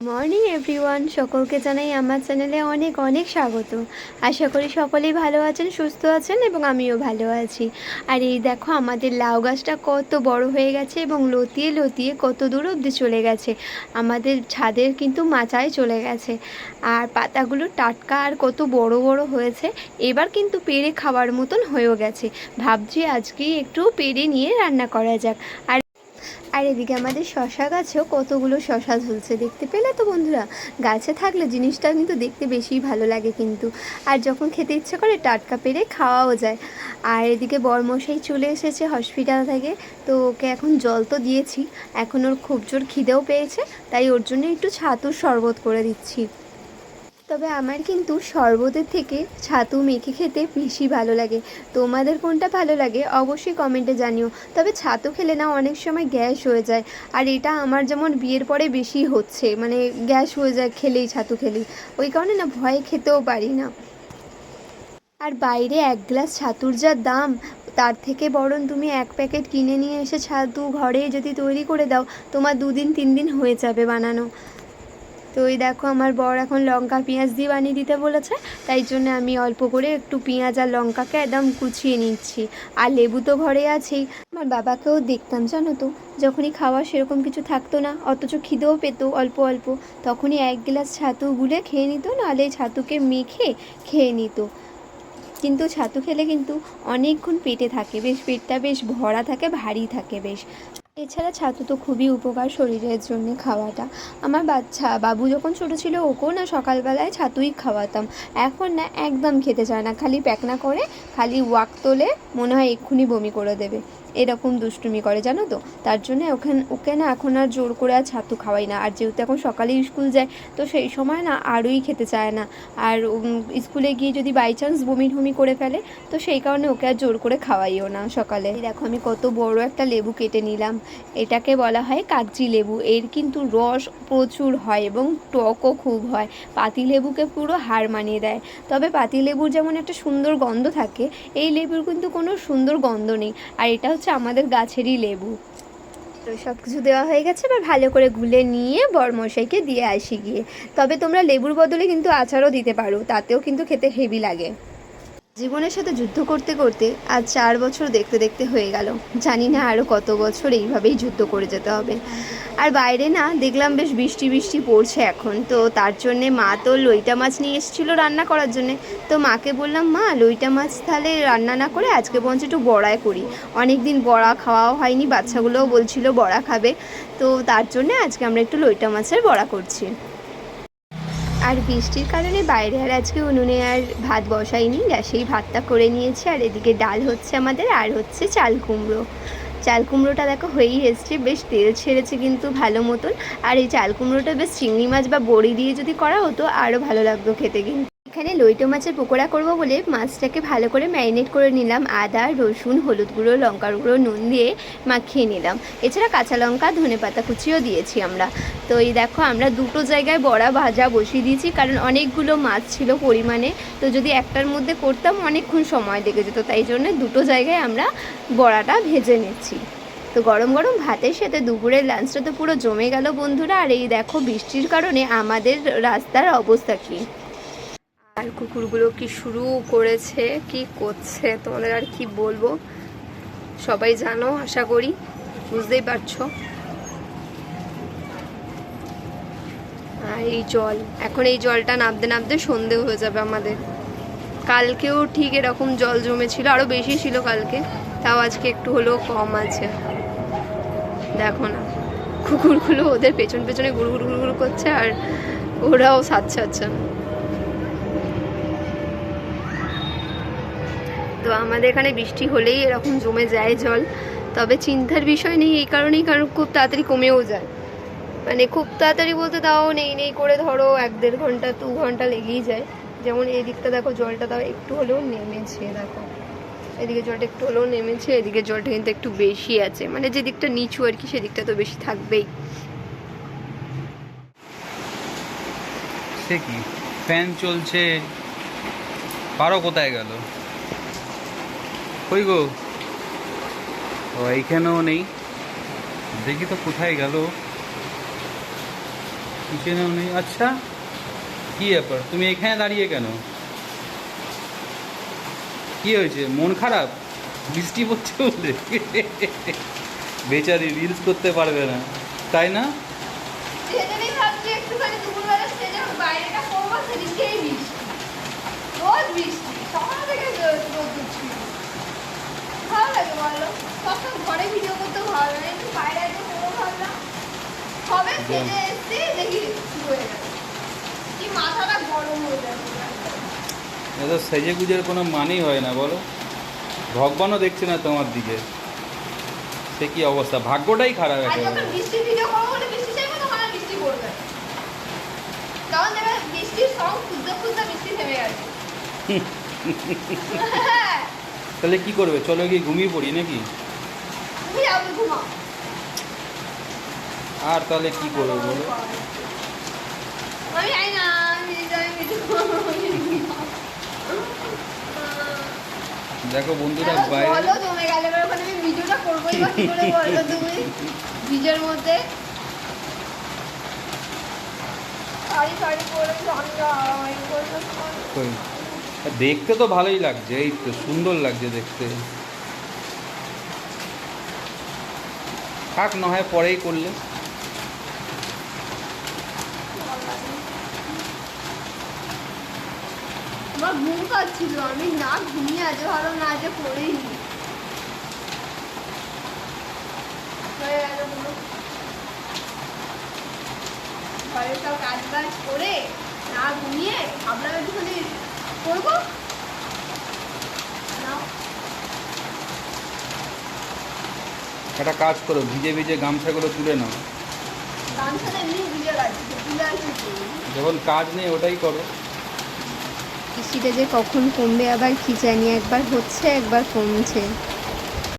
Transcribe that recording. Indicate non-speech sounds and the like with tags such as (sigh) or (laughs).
Morning, everyone. সকলকে জানাই আমার চ্যানেলে অনেক অনেক স্বাগত। আশা করি সকলেই ভালো আছেন, সুস্থ আছেন এবং আমিও ভালো আছি। আর এই দেখো, আমাদের লাউ গাছটা কত বড় হয়ে গেছে এবং লতিয়ে লতিয়ে কত দূর অবধি চলে গেছে। আমাদের ছাদের কিন্তু মাচায় চলে গেছে। আর পাতাগুলো টাটকা আর কত বড় বড় হয়েছে। এবার কিন্তু পেরে খাওয়ার মতন হয়েও গেছে। ভাবছি আজকেই একটু পেরে নিয়ে রান্না করা যাক। আর আর এদিকে আমাদের শশা গাছেও কতগুলো শশা ঝুলছে দেখতে পেলে তো বন্ধুরা? গাছে থাকলে জিনিসটা কিন্তু দেখতে বেশি ভালো লাগে কিন্তু। আর যখন খেতে ইচ্ছে করে টাটকা পেরে খাওয়াও যায়। আর এদিকে বরমশাই চলে এসেছে হসপিটাল থেকে। তো ওকে এখন জল তো দিয়েছি। এখন ওর খুব জোর খিদেও পেয়েছে। তাই ওর জন্য একটু ছাতুর শরবত করে দিচ্ছি। তবে আমার কিন্তু শরবতের থেকে ছাতু মেখে খেতে বেশি ভালো লাগে। তোমাদের কোনটা ভালো লাগে অবশ্যই কমেন্টে জানিও। তবে ছাতু খেলে না অনেক সময় গ্যাস হয়ে যায়। আর এটা আমার যেমন বিয়ের পরে বেশি হচ্ছে। মানে গ্যাস হয়ে যায় খেলেই, ছাতু খেলেই। ওই কারণে না ভয়ে খেতেও পারি না। আর বাইরে এক গ্লাস ছাতুর যা দাম, তার থেকে বরং তুমি এক প্যাকেট কিনে নিয়ে এসে ছাতু ঘরে যদি তৈরি করে দাও, তোমার দুদিন তিন দিন হয়ে যাবে বানানো। তো ওই দেখো, আমার বর এখন লঙ্কা, পেঁয়াজ দিয়ে বানিয়ে দিতে বলেছে। তাই জন্য আমি অল্প করে একটু পেঁয়াজ আর লঙ্কাকে একদম কুচিয়ে নিচ্ছি। আর লেবু তো ঘরে আছেই। আমার বাবাকেও দেখতাম, জানো তো, যখনই খাওয়া সেরকম কিছু থাকতো না, অথচ খিদেও পেতো অল্প অল্প। তখনই এক গ্লাস ছাতু গুলে খেয়ে নিত, নাহলে ছাতুকে মেখে খেয়ে নিত। কিন্তু ছাতু খেলে কিন্তু অনেকক্ষণ পেটে থাকে, বেশ পেটটা বেশ ভরা থাকে, ভারী থাকে বেশ। এছাড়া ছাতু তো খুবই উপকার শরীরের জন্য খাওয়াটা। আমার বাচ্চা, বাবু যখন ছোটো ছিল, ওকেও না সকালবেলায় ছাতুই খাওয়াতাম। এখন না একদম খেতে চায় না, খালি প্যাকনা করে, খালি ওয়াক তোলে, মনে হয় এক্ষুনি বমি করে দেবে। এরকম দুষ্টুমি করে, জানো তো? তার জন্য ওখানে, ওকে না এখন আর জোর করে আর ছাতু খাওয়াই না। আর যেহেতু এখন সকালে স্কুল যায়, তো সেই সময় না আরোই খেতে চায় না। আর স্কুলে গিয়ে যদি বাই চান্স বমি ঠমি করে ফেলে, তো সেই কারণে ওকে আর জোর করে খাওয়াইও না সকালে। দেখো আমি কত বড় একটা লেবু কেটে নিলাম। এটাকে বলা হয় কাগজি লেবু। এর কিন্তু রস প্রচুর হয় এবং টকও খুব হয়। পাতি লেবুকে পুরো হার মানিয়ে দেয়। তবে পাতি লেবুর যেমন একটা সুন্দর গন্ধ থাকে, এই লেবুর কিন্তু কোনো সুন্দর গন্ধ নেই। আর এটা হচ্ছে আমাদের গাছেরই লেবু। তো সব কিছু দেওয়া হয়ে গেছে, এবার ভালো করে গুলে নিয়ে বরমশাইকে দিয়ে আসি গিয়ে। তবে তোমরা লেবুর বদলে কিন্তু আচারও দিতে পারো, তাতেও কিন্তু খেতে হেভি লাগে। জীবনের সাথে যুদ্ধ করতে করতে আজ চার বছর দেখতে দেখতে হয়ে গেল। জানি না আরও কত বছর এইভাবেই যুদ্ধ করে যেতে হবে। আর বাইরে না, দেখলাম বেশ বৃষ্টি বৃষ্টি পড়ছে এখন। তো তার জন্যে মা তো লইটা মাছ নিয়ে এসেছিল রান্না করার জন্যে। তো মাকে বললাম, মা, লইটা মাছ তাহলে রান্না না করে আজকে বঞ্চ একটু বড়ায় করি। অনেক দিন বড়া খাওয়াও হয়নি, বাচ্চাগুলোও বলছিল বড়া খাবে। তো তার জন্যে আজকে আমরা একটু লইটা মাছের বড়া করছি। আর বৃষ্টির কারণে বাইরে আর আজকে উনুনে আর ভাত বসাইনি, গ্যাসেই ভাতটা করে নিয়েছি। আর এদিকে ডাল হচ্ছে আমাদের, আর হচ্ছে চাল কুমড়ো। চাল কুমড়োটা দেখো হয়েই এসছে, বেশ তেল ছেড়েছে কিন্তু ভালো মতন। আর এই চাল কুমড়োটা বেশ চিংড়ি মাছ বা বড়ি দিয়ে যদি করা হতো, আরও ভালো লাগতো খেতে কিন্তু। এখানে লইটো মাছের পকোড়া করব বলে মাছটাকে ভালো করে ম্যারিনেট করে নিলাম, আদা, রসুন, হলুদ গুঁড়ো, লঙ্কার গুঁড়ো, নুন দিয়ে মাখিয়ে নিলাম। এছাড়া কাঁচা লঙ্কা, ধনে পাতা কুচিও দিয়েছি আমরা। তো এই দেখো আমরা দুটো জায়গায় বড়া ভাজা বসিয়ে দিয়েছি, কারণ অনেকগুলো মাছ ছিল পরিমাণে। তো যদি একটার মধ্যে করতাম অনেকক্ষণ সময় লেগে যেত, তাই জন্য দুটো জায়গায় আমরা বড়াটা ভেজে নিচ্ছি। তো গরম গরম ভাতের সাথে দুপুরের লাঞ্চটা তো পুরো জমে গেল বন্ধুরা, আর এই দেখো বৃষ্টির কারণে আমাদের রাস্তার অবস্থা কী। আর কুকুরগুলো কি শুরু করেছে, কি করছে, তোমাদের আর কি বলব? সবাই জানো, আশা করি, বুঝতেই পারছ। আর এই জল, এখন এই জলটা নামতে নামতে সন্ধে হয়ে যাবে আমাদের। কালকেও ঠিক এরকম জল জমেছিল, আরও বেশি ছিল কালকে, তাও আজকে একটু হলেও কম আছে। দেখো না, কুকুরগুলো ওদের পেছন পেছনে গুড় গুড় গুড় করছে, আর ওরাও সাচ্ছাচ্ছে তো আমাদের এখানে বৃষ্টি হলেই এরকম জমে যায় জল। তবে চিন্তার বিষয় নেই, এই কারণেই কারণ খুব তাড়াতাড়ি কমেও যায়। মানে খুব তাড়াতাড়ি বলতে তাও নেই নেই করে ধরো এক দেড় ঘণ্টা, দু ঘণ্টা লেগেই যায়। যেমন এই দিকটা দেখো জলটা তাও একটু হলেও নেমেছে, দেখো। এদিকে জলটা একটু হলেও নেমেছে, এদিকে জলটা কিন্তু একটু বেশি আছে। মানে যে দিকটা নিচু আর কি সেদিকটা তো বেশি থাকবেই। ফ্যান চলছে। পারো কোথায় গেল? কই গো? ও, এইখানেও নেই। দেখি তো কোথায় গেল। কিচেনেও নেই। আচ্ছা কি ব্যাপার? তুমি এখানে দাঁড়িয়ে কেন? কি হয়েছে? মন খারাপ? বৃষ্টি পড়ছে বলে? বেচারি রিলস করতে পারবে না। তাই না? বৃষ্টি। সকাল সবসময় ঘরে ভিডিও করতে ভালো লাগে একটু বাইরে ভাবলাম সেজে এসছি দেখি শুরু হয়ে গেছে কি মাথাটা গরম হয়ে এত সেজে গুজের কোনো মানেই হয় না বলো। ভগবানও দেখছে না তোমার দিকে। সে কি অবস্থা? ভাগ্যটাই খারাপ একেবারে। বৃষ্টির ভিডিও করব বলে বৃষ্টি চাইব তখন আর বৃষ্টি পড়বে তখন দেখবে বৃষ্টির খুঁজতে খুঁজতে বৃষ্টি থেমে গেছে। (laughs) তাহলে কি করবে? চলো গিয়ে ঘুমিয়ে পড়ি নাকি? আর তাহলে কি করবে বলো? দেখো বন্ধুরা বাইরে বলো জমে গেলে এবার ওখানে আমি ভিডিওটা করবোই বা কি করে বলো তুমি? ভিডিওর মধ্যে। শাড়ি শাড়ি পরে ঠান্ডা কই? দেখতে তো ভালোই লাগছে, এই তো সুন্দর লাগছে দেখতে। থাক, না হয় পরেই করলে। আমি না ঘুমিয়ে আজ ভালো না আজ হয়ে গেল সব কাজ বাজ করে না ঘুমিয়ে ভাবলাম একটুখানি করব? একটা কাজ করো ভিজে ভিজে গামছাগুলো তুলে নাও? যখন কাজ নেই ওটাই করো। কৃষিটা যে কখন কমবে আবার কি জানি একবার হচ্ছে একবার কমছে।